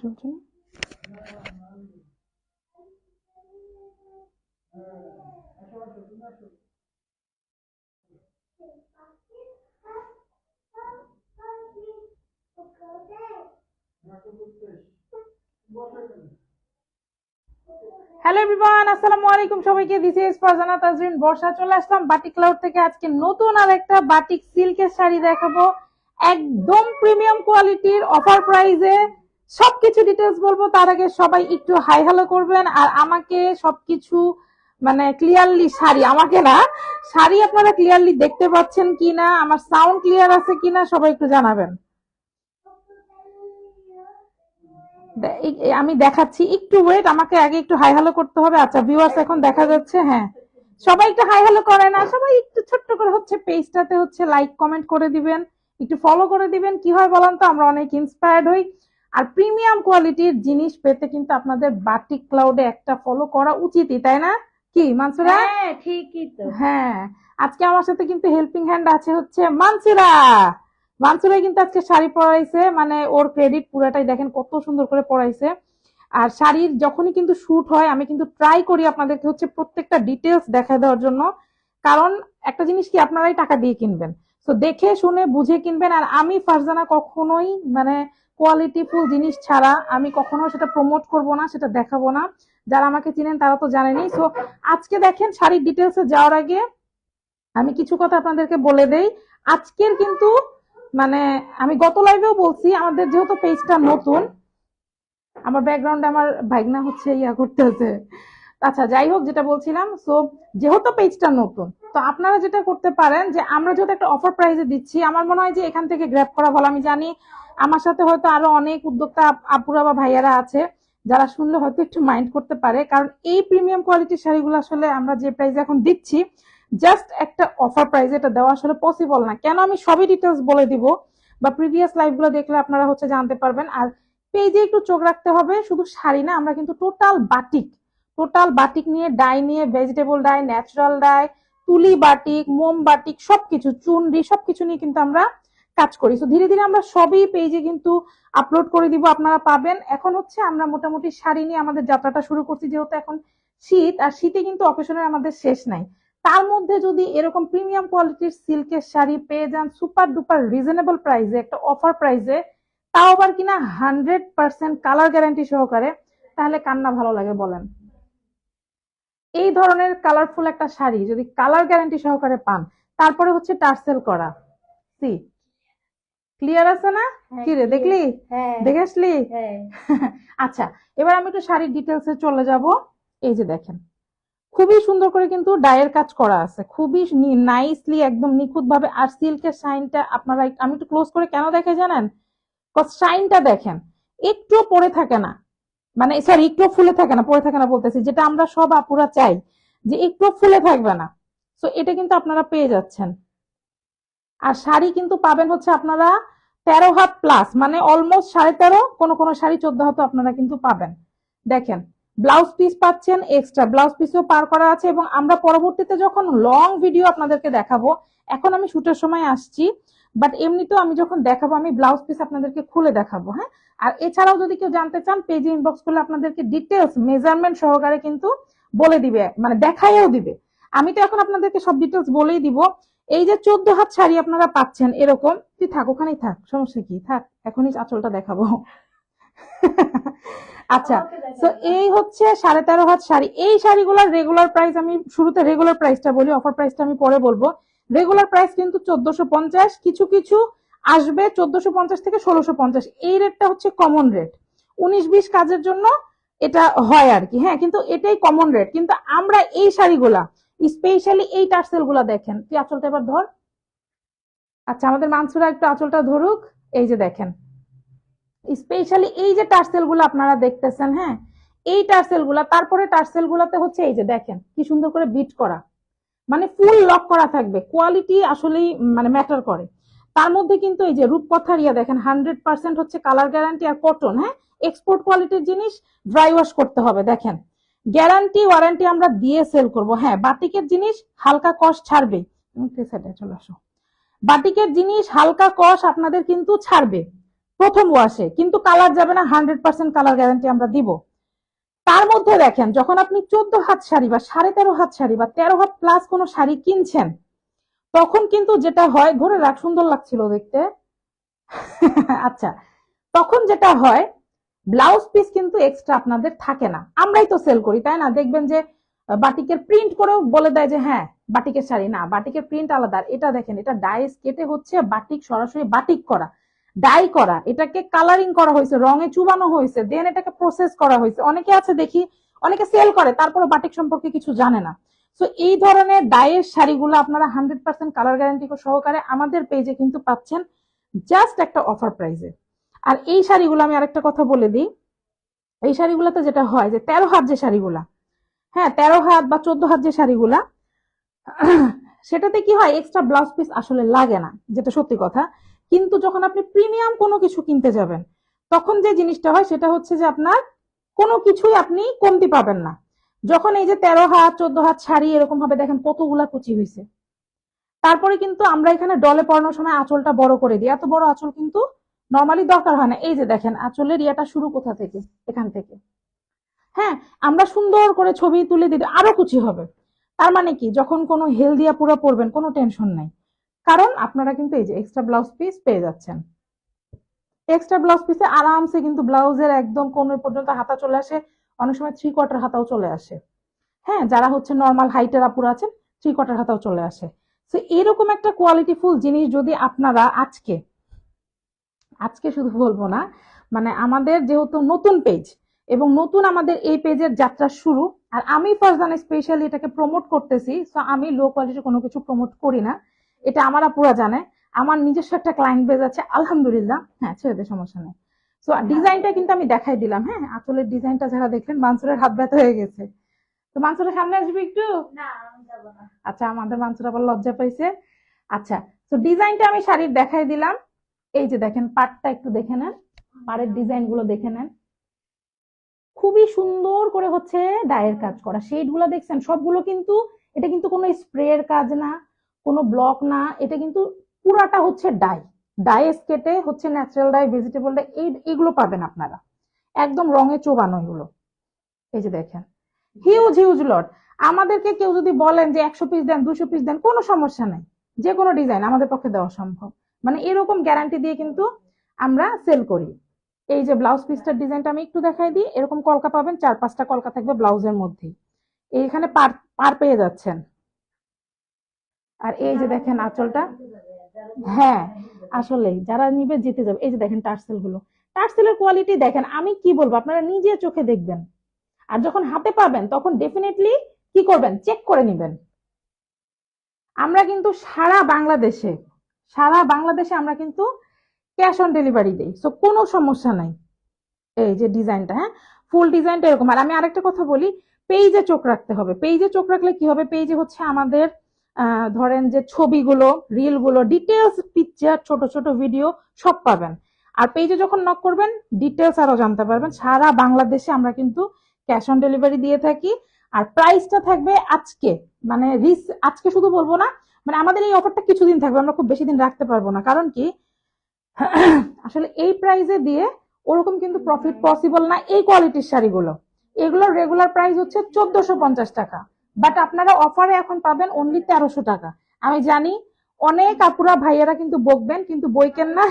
চলছে না hello everyone আসসালামু আলাইকুম সবাইকে দিস ইজ ফারজানা তাজরিন বর্ষা চলে আসলাম বাটিক ক্লাউড থেকে আজকে নতুন আর একটা বাটিক সিল্কের শাড়ি দেখাবো। একদম প্রিমিয়াম কোয়ালিটির অফার প্রাইসে সবকিছু ডিটেলস বলব, তার আগে সবাই একটু হাই হ্যালো করবেন। আর আমাকে সবকিছু মানে ক্লিয়ারলি শাড়ি, আমাকে না, শাড়ি আপনারা ক্লিয়ারলি দেখতে পাচ্ছেন কিনা, আমার সাউন্ড ক্লিয়ার আছে কিনা, সবাই একটু জানাবেন। আমি দেখাচ্ছি একটু ওয়েট আমাকে আগে একটু হাই হ্যালো করতে হবে। আচ্ছা ভিউয়ার্স এখন দেখা যাচ্ছে হ্যাঁ। সবাই একটু হাই হ্যালো করে না সবাই একটু ছোট্ট করে হচ্ছে পেজটাতে হচ্ছে লাইক কমেন্ট করে দিবেন একটু ফলো করে দিবেন। কি হয় বলেন তো আমরা অনেক ইন্সপায়ার্ড হই। আর প্রিমিয়াম কোয়ালিটির জিনিস পেতে কিন্তু আপনাদের বাটিক ক্লাউডে একটা ফলো করা উচিতই তাই না? কি মানসুরা? হ্যাঁ ঠিকই তো। হ্যাঁ। আজকে আমার সাথে কিন্তু হেল্পিং হ্যান্ড আছে হচ্ছে মানসুরা। মানসুরা কিন্তু আজকে শাড়ি পরাইছে মানে ওর ক্রেডিট পুরাটাই দেখেন কত সুন্দর করে পরাইছে। আর শাড়ির যখনই কিন্তু শুট হয়, আমি কিন্তু ট্রাই করি আপনাদেরকে হচ্ছে প্রত্যেকটা ডিটেলস দেখা দেওয়ার জন্য। কারণ একটা জিনিস কি, আপনারাই টাকা দিয়ে কিনবেন। তো দেখে, শুনে, বুঝে কিনবেন। আর আমি ফারজানা কখনোই মানে কোয়ালিটিফুল জিনিস ছাড়া আমি কখনো সেটা প্রমোট করব না, সেটা দেখাবো না। যারা আমাকে চিনেন, তারা তো জানেনই। সো আজকে দেখেন শাড়ির ডিটেলসে যাওয়ার আগে আমি কিছু কথা আপনাদেরকে বলে দেই। আজকের কিন্তু মানে আমি গত লাইভেও বলছি, আমাদের যেহেতু পেজটা নতুন, আমার ব্যাকগ্রাউন্ডে আমার ভাইগনা হচ্ছে, ইয়া করতেছে। আচ্ছা যাই হোক, যেটা বলছিলাম সো যেহেতু পেজটা নতুন, তো আপনারা যেটা করতে পারেন যে, আমরা যেহেতু একটা অফার প্রাইসে দিচ্ছি, আমার মনে হয় যে, এখান থেকে গ্র্যাপ করা ভালো। আমি জানি, আমার সাথে হয়তো আরও অনেক উদ্যোক্তা আপ- আপুরা বা ভাইয়ারা আছে, যারা শুনলে হয়তো একটু মাইন্ড করতে পারে, কারণ এই প্রিমিয়াম কোয়ালিটির শাড়িগুলো আসলে আমরা যে প্রাইসে এখন দিচ্ছি জাস্ট একটা অফার প্রাইসে এটা দেওয়া আসলে পসিবল না। কেন আমি সবই ডিটেলস বলে দিব? বা প্রিভিয়াস লাইভগুলো দেখলে আপনারা হচ্ছে জানতে পারবেন। আর পেজে একটু চোখ রাখতে হবে, শুধু শাড়ি না, আমরা কিন্তু টোটাল বাটিক টোটাল বাটিক নিয়ে ডাই নিয়ে ভেজিটেবল ডাই ন্যাচারাল ডাই তুলি বাটিক মোম বাটিক সবকিছু, চুনরি, সবকিছু নিয়ে কিন্তু আমরা কাজ করি। তো ধীরে ধীরে আমরা সবই পেজে কিন্তু আপলোড করে দিব, আপনারা পাবেন। এখন হচ্ছে আমরা মোটামুটি শাড়ি নিয়ে আমাদের যাত্রাটা শুরু করছি, যেহেতু এখন শীত, আর শীতে কিন্তু অকেশনের আমাদের শেষ নাই। তার মধ্যে যদি এরকম প্রিমিয়াম কোয়ালিটির সিল্কের শাড়ি পেয়ে যান সুপার ডুপার রিজনেবল প্রাইসে একটা অফার প্রাইসে তাও আবার কিনা হান্ড্রেড পার্সেন্ট কালার গ্যারান্টি সহকারে তাহলে কান্না ভালো লাগে বলেন। এই ধরনের কালারফুল একটা শাড়ি যদি কালার গ্যারান্টি সহকারে পান তারপরে হচ্ছে টার্সেল করা। সি ক্লিয়ার আছে না? হ্যাঁ, কি রে দেখলি? হ্যাঁ। দেখে আসলি হ্যাঁ। আচ্ছা এবার আমি একটু শাড়ির ডিটেলসে চলে যাব। এই যে দেখেন খুবই সুন্দর করে কিন্তু ডায়ের কাজ করা আছে। খুবই নাইসলি একদম নিখুঁত ভাবে আর সিল্কের শাইনটা আপনারা আমি একটু ক্লোজ করে কেন দেখে জানেন? শাইনটা দেখেন, একটুও পরে থাকে না। মানে সরি একটুও ফুলে থাকে না পরে থাকে না বলতেছি। যেটা আমরা সব আপুরা চাই, যে একটু ফুলে থাকবে না। তো এটা কিন্তু আপনারা পেয়ে যাচ্ছেন। আর শাড়ি কিন্তু পাবেন হচ্ছে আপনারা তেরো হাত প্লাস মানে অলমোস্ট সাড়ে তেরো, কোনো কোনো শাড়ি চোদ্দ হাতও আপনারা কিন্তু পাবেন। দেখেন ব্লাউজ পিস পাচ্ছেন এক্সট্রা ব্লাউজ পিসও পার করা আছে এবং আমরা পরবর্তীতে যখন লং ভিডিও আপনাদেরকে দেখাবো, এখন আমি শুটের সময় আসছি বাট এমনিতেও আমি যখন দেখাবো, আমি ব্লাউজ পিস আপনাদেরকে খুলে দেখাবো হ্যাঁ? আর এছাড়াও যদি কেউ জানতে চান পেজে ইনবক্স করলে আপনাদেরকে ডিটেলস মেজারমেন্ট সহকারে কিন্তু বলে দিবে মানে দেখাইও দিবে। আমি তো এখন আপনাদেরকে সব ডিটেলস বলেই দিব। এই যে চোদ্দ হাত শাড়ি আপনারা পাচ্ছেন, এরকম, তুই থাক, ওখানেই থাক, সমস্যা কি? থাক, এখনই আঁচলটা দেখাবো। আচ্ছা তো এই হচ্ছে সাড়ে তেরো হাত শাড়ি। এই শাড়িগুলোর রেগুলার প্রাইস আমি শুরুতে রেগুলার প্রাইসটা বলি অফার প্রাইসটা আমি পরে বলব। রেগুলার প্রাইস কিন্তু চোদ্দশো পঞ্চাশ, কিছু কিছু আসবে চোদ্দশো পঞ্চাশ থেকে ষোলোশো পঞ্চাশ। এই রেটটা হচ্ছে কমন রেট উনিশ, বিশ কাজের জন্য এটা হয় আর কি হ্যাঁ কিন্তু এটাই কমন রেট কিন্তু আমরা এই শাড়িগুলা স্পেশালি এই টার্সেলগুলা দেখেন তুই আঁচলটা এবার ধর? আচ্ছা আমাদের মানসুরা একটু আঁচলটা ধরুক, এই যে দেখেন। স্পেশালি এই যে টার্সেলগুলো আপনারা দেখতেছেন হ্যাঁ? এই টার্সেলগুলা, তারপরে টার্সেল গুলাতে হচ্ছে এই যে দেখেন, কি সুন্দর করে বিট করা। মানে ফুল লক করা থাকবে। কোয়ালিটি আসলেই মানে ম্যাটার করে। তার মধ্যে কিন্তু এই যে রূপকথার ইয়া দেখেন হান্ড্রেড পার্সেন্ট হচ্ছে কালার গ্যারান্টি আর কটন হ্যাঁ? এক্সপোর্ট কোয়ালিটির জিনিস ড্রাই ওয়াশ করতে হবে, দেখেন। গ্যারান্টি ওয়ারেন্টি আমরা দিয়ে সেল করব। হ্যাঁ বাটিকের জিনিস হালকা কস্ট ছাড়বে। চলে আসো। বাটিকের জিনিস হালকা কষ আপনাদের কিন্তু ছাড়বে। প্রথম ওয়াশে কিন্তু কালার যাবে না হান্ড্রেড পার্সেন্ট কালার গ্যারান্টি আমরা দিব। তার মধ্যে দেখেন, যখন আপনি চোদ্দ হাত শাড়ি বা সাড়ে তেরো হাত শাড়ি বা তেরো হাত প্লাস কোনো শাড়ি কিনছেন, তখন কিন্তু যেটা হয় ধরে রাখ সুন্দর লাগছিল দেখতে। আচ্ছা তখন যেটা হয় ব্লাউজ পিস কিন্তু এক্সট্রা আপনাদের থাকে না। আমরাই তো সেল করি, তাই না? দেখবেন যে বাটিকের প্রিন্ট করেও বলে দেয় যে হ্যাঁ বাটিকের শাড়ি না, বাটিকের প্রিন্ট আলাদা। এটা দেখেন, এটা ডাইস কেটে হচ্ছে বাটিক সরাসরি বাটিক করা। ডাই করা, এটাকে কালারিং করা হয়েছে, রঙে চুবানো হয়েছে দেন এটাকে প্রসেস করা হয়েছে। অনেকে আছে দেখি, অনেকে সেল করে তারপরে বাটিক সম্পর্কে কিছু জানে না। তো এই ধরনের ডাইয়ের শাড়িগুলো আপনারা হান্ড্রেড পার্সেন্ট কালার গ্যারান্টি সহকারে আমাদের পেজে কিন্তু পাচ্ছেন জাস্ট একটা অফার প্রাইসে আর এই শাড়িগুলো আমি আরেকটা কথা বলে দিই। এই শাড়িগুলোতে যেটা হয় যে, তেরো হাত যে শাড়িগুলা হ্যাঁ তেরো হাত বা চোদ্দ হাত যে শাড়িগুলা, সেটাতে কি হয় এক্সট্রা ব্লাউজ পিস আসলে লাগে না, যেটা সত্যি কথা। কিন্তু যখন আপনি প্রিমিয়াম কোনো কিছু কিনতে যাবেন, তখন যে জিনিসটা হয় সেটা হচ্ছে যে আপনার কোনো কিছুই আপনি কমতি পাবেন না। যখন এই যে তেরো হাত, চোদ্দ হাত শাড়ি এরকম ভাবে দেখেন কতগুলা কুচি হয়েছে তারপরে কিন্তু আমরা এখানে ডলে পড়ানোর সময় আঁচলটা বড় করে দিই। এত বড় আঁচল কিন্তু নর্মালি দরকার হয় না। এই যে দেখেন, আঁচলের ইয়েটা শুরু কোথা থেকে? এখান থেকে। হ্যাঁ আমরা সুন্দর করে ছবি তুলে দিতে আরও কুচি হবে। তার মানে কি? যখন কোনো হেলদিয়া পুরো পরবেন, কোনো টেনশন নাই। কারণ আপনারা কিন্তু এই যে এক্সট্রা ব্লাউজ পিস পেয়ে যাচ্ছেন। এক্সট্রা ব্লাউজ পিসে আরামসে কিন্তু ব্লাউজের একদম কোন পর্যন্ত হাতা চলে আসে, অনেক সময় থ্রি কোয়ার্টার হাতাও চলে আসে। হ্যাঁ যারা হচ্ছে নর্মাল হাইটের আপুরা আছেন থ্রি কোয়ার্টার হাতাও চলে আসে। তো এরকম একটা কোয়ালিটিফুল জিনিস যদি আপনারা আজকে আজকে শুধু বলব না মানে আমাদের যেহেতু নতুন পেজ এবং নতুন আমাদের এই পেজের যাত্রা শুরু, আর আমি ফারজানা স্পেশালি এটাকে প্রমোট করতেছি সো আমি লো কোয়ালিটির কোনো কিছু প্রমোট করি না। এটা আমার আপুরা জানে। আমার নিজস্ব একটা ক্লায়েন্ট বেজ আছে আলহামদুলিল্লাহ। হ্যাঁ ছেড়ে দে সমস্যা নেই। সো ডিজাইনটা কিন্তু আমি দেখাই দিলাম হ্যাঁ? আসলে ডিজাইনটা যারা দেখলেন মানসুরের হাত ব্যথা হয়ে গেছে। তো মানসুরের সামনে আসবে একটু? আচ্ছা আমাদের মানসুর আবার লজ্জা পাইছে। আচ্ছা তো ডিজাইনটা আমি শাড়ির দেখাই দিলাম। এই যে দেখেন পাটটা একটু দেখে নেন। পাড়ের ডিজাইনগুলো দেখে নেন। খুবই সুন্দর করে হচ্ছে ডায়ের কাজ করা। শেডগুলো দেখছেন সবগুলো কিন্তু এটা কিন্তু কোনো স্প্রের কাজ না। কোনো ব্লক না, এটা কিন্তু পুরাটা হচ্ছে ডাই ডাই কেটে হচ্ছে ন্যাচারাল ডাই ভেজিটেবল ডাই এই, এগুলো পাবেন আপনারা। একদম রঙে চোবানো এগুলো। এই যে দেখেন। হিউজ হিউজ লট আমাদেরকে কেউ যদি বলেন যে একশো পিস দেন, দুশো পিস দেন, কোনো সমস্যা নাই। যে কোনো ডিজাইন আমাদের পক্ষে দেওয়া সম্ভব। মানে এরকম গ্যারান্টি দিয়ে কিন্তু আমরা সেল করি। এই যে ব্লাউজ পিসটার ডিজাইনটা আমি একটু দেখাই দিই। এরকম কলকা পাবেন, চার পাঁচটা কলকা থাকবে ব্লাউজের মধ্যেই। এইখানে পার পার পেয়ে যাচ্ছেন। আর এই যে দেখেন আঁচলটা হ্যাঁ আসলে যারা নিবে জিতে যাবে। এই যে দেখেন টার্সেলগুলো। টার্সেলের কোয়ালিটি দেখেন, আমি কি বলব, আপনারা নিজে চোখে দেখবেন। আর যখন হাতে পাবেন, তখন ডেফিনেটলি কি করবেন? চেক করে নেবেন। আমরা কিন্তু সারা বাংলাদেশে সারা বাংলাদেশে আমরা কিন্তু ক্যাশ অন ডেলিভারি দিই। সো কোনো সমস্যা নাই। এই যে ডিজাইনটা হ্যাঁ? ফুল ডিজাইনটা এরকম। আর আমি আরেকটা কথা বলি পেজে চোখ রাখতে হবে। পেজে চোখ রাখলে কি হবে? পেজে হচ্ছে আমাদের ধরেন যে ছবিগুলো, রিলগুলো ডিটেলস পিকচার ছোট ছোট ভিডিও সব পাবেন। আর পেজে যখন নক করবেন ডিটেলস আরও জানতে পারবেন। সারা বাংলাদেশে আমরা কিন্তু ক্যাশ অন ডেলিভারি দিয়ে থাকি। আর প্রাইসটা থাকবে আজকে। মানে রিস, আজকে শুধু বলব না মানে আমাদের এই অফারটা কিছুদিন থাকবে। আমরা খুব বেশি দিন রাখতে পারব না। কারণ কি? আসলে এই প্রাইসে দিয়ে ওরকম কিন্তু প্রফিট পসিবল না এই কোয়ালিটির শাড়িগুলো। এগুলোর রেগুলার প্রাইস হচ্ছে চোদ্দশো পঞ্চাশ টাকা। বাট আপনারা অফারে এখন পাবেন অনলি তেরোশো টাকা। আমি জানি অনেক আপুরা, ভাইয়েরা কিন্তু বকবেন, কিন্তু বইকেন না।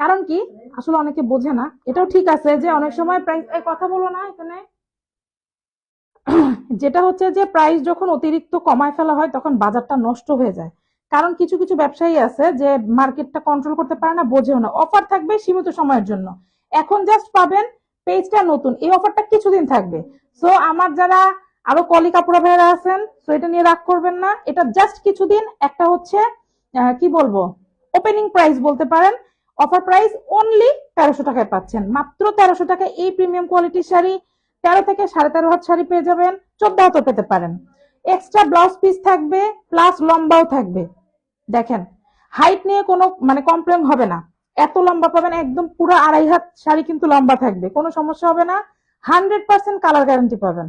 কারণ কি? আসলে অনেকে বোঝে না। এটাও ঠিক আছে যে অনেক সময় প্রাইস কথা বলো না এখানে। যেটা হচ্ছে যে প্রাইস যখন অতিরিক্ত কমায় ফেলা হয়, তখন বাজারটা নষ্ট হয়ে যায়। কারণ কিছু কিছু ব্যবসায়ী আছে যে মার্কেটটা কন্ট্রোল করতে পারে না, বোঝেও না। অফার থাকবে সীমিত সময়ের জন্য। এখন জাস্ট পাবেন পেজটা নতুন। এই অফারটা কিছুদিন থাকবে। সো আমার যারা আরও কলি কাপড়া ভাইয়েরা আছেন সো এটা নিয়ে রাগ করবেন না। এটা জাস্ট কিছুদিন, একটা হচ্ছে কি বলব ওপেনিং প্রাইস বলতে পারেন। অফার প্রাইস অনলি তেরোশো টাকায় পাচ্ছেন। মাত্র তেরোশো টাকায় এই প্রিমিয়াম কোয়ালিটির শাড়ি তেরো থেকে সাড়ে তেরো হাত শাড়ি পেয়ে যাবেন, চোদ্দ হাতও পেতে পারেন। এক্সট্রা ব্লাউজ পিস থাকবে প্লাস লম্বাও থাকবে। দেখেন হাইট নিয়ে কোনো মানে কমপ্লেন হবে না। এত লম্বা পাবেন, একদম পুরো আড়াই হাত শাড়ি কিন্তু লম্বা থাকবে। কোনো সমস্যা হবে না। হান্ড্রেড পার্সেন্ট কালার গ্যারান্টি পাবেন।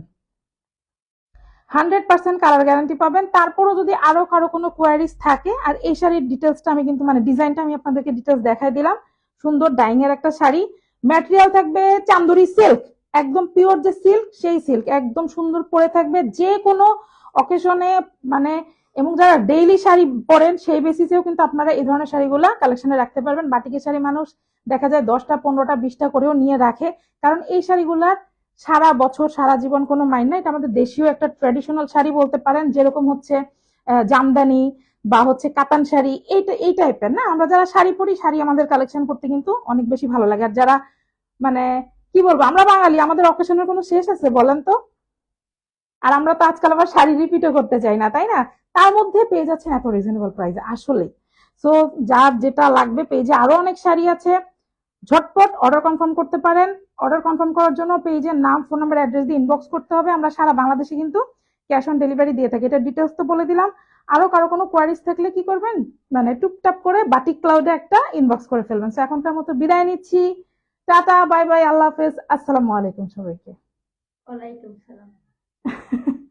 হান্ড্রেড পার্সেন্ট কালার গ্যারান্টি পাবেন। তারপরও যদি আরও কারও কোনো কোয়ারিজ থাকে, আর এই শাড়ির ডিটেলসটা আমি কিন্তু মানে ডিজাইনটা আমি আপনাদেরকে ডিটেলস দেখাই দিলাম। সুন্দর ডাইং এর একটা শাড়ি। ম্যাটেরিয়াল থাকবে চান্দুরি সিল্ক একদম পিওর যে সিল্ক সেই সিল্ক একদম সুন্দর পরে থাকবে। যে কোনো অকেশনে মানে এবং যারা ডেইলি শাড়ি পরেন, সেই বেসিসেও কিন্তু আপনারা এই ধরনের শাড়িগুলো কালেকশনে রাখতে পারবেন। বাটিকের শাড়ি মানুষ দেখা যায় দশটা, পনেরোটা, বিশটা করেও নিয়ে রাখে। কারণ এই শাড়িগুলার সারা বছর, সারা জীবন কোনো মাইন নাই। এটা আমাদের দেশীয় একটা ট্র্যাডিশনাল শাড়ি বলতে পারেন, যেরকম হচ্ছে জামদানি বা হচ্ছে কাতান শাড়ি। এইটা, এই টাইপের না? আমরা যারা শাড়ি পরি, শাড়ি আমাদের কালেকশন করতে কিন্তু অনেক বেশি ভালো লাগে। আর যারা মানে কি বলব, আমরা বাঙালি, আমাদের অকেশনের কোনো শেষ আছে, বলেন তো? আর আমরা তো আজকাল আবার শাড়ি রিপিটও করতে চাই না, তাই না? তার মধ্যে পেয়ে যাচ্ছেন এত রিজনেবল প্রাইসে আসলে সো যার যেটা লাগবে পেজে আরও অনেক শাড়ি আছে। ঝটপট অর্ডার কনফার্ম করতে পারেন। অর্ডার কনফার্ম করার জন্য পেজের নাম ফোন নাম্বার অ্যাড্রেস দিয়ে ইনবক্স করতে হবে। আমরা সারা বাংলাদেশে কিন্তু ক্যাশ অন ডেলিভারি দিয়ে থাকি। এটা ডিটেলস তো বলে দিলাম। আরও কারও কোনো কোয়ারিজ থাকলে কি করবেন? মানে টুকটাপ করে বাটিক ক্লাউডে একটা ইনবক্স করে ফেলবেন। সো এখনকার মতো বিদায় নিচ্ছি। টাটা বাই বাই আল্লাহ হাফেজ। আসসালামু আলাইকুম সবাইকে। ওয়ালাইকুম সালাম।